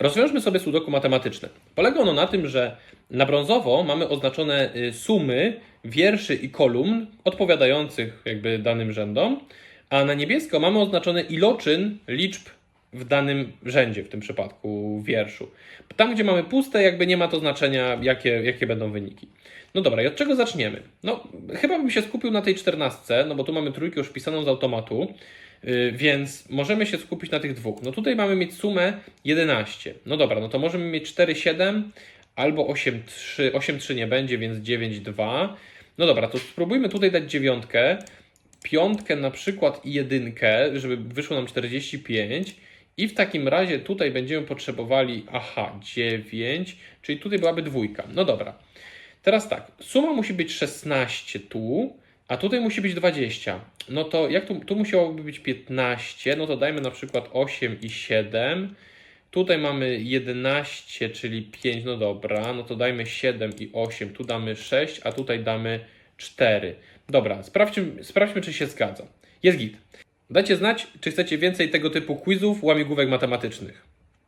Rozwiążmy sobie sudoku matematyczne. Polega ono na tym, że na brązowo mamy oznaczone y, sumy wierszy i kolumn odpowiadających jakby danym rzędom, a na niebiesko mamy oznaczone iloczyn liczb w danym rzędzie, w tym przypadku wierszu. Tam, gdzie mamy puste, jakby nie ma to znaczenia, jakie, jakie będą wyniki. No dobra, i od czego zaczniemy? No, chyba bym się skupił na tej czternastce, no bo tu mamy trójkę już wpisaną z automatu, więc możemy się skupić na tych dwóch. No tutaj mamy mieć sumę 11. No dobra, no to możemy mieć 4, 7 albo 8, 3, 8, 3 nie będzie, więc 9, 2. No dobra, to spróbujmy tutaj dać dziewiątkę, piątkę na przykład i jedynkę, żeby wyszło nam 45. I w takim razie tutaj będziemy potrzebowali, aha, 9, czyli tutaj byłaby dwójka. No dobra. Teraz tak, suma musi być 16 tu, a tutaj musi być 20. No to jak tu, tu musiałoby być 15, no to dajmy na przykład 8 i 7. Tutaj mamy 11, czyli 5, no dobra, no to dajmy 7 i 8, tu damy 6, a tutaj damy 4. Dobra, sprawdźmy, sprawdźmy czy się zgadza. Jest git. Dajcie znać, czy chcecie więcej tego typu quizów, łamigłówek matematycznych.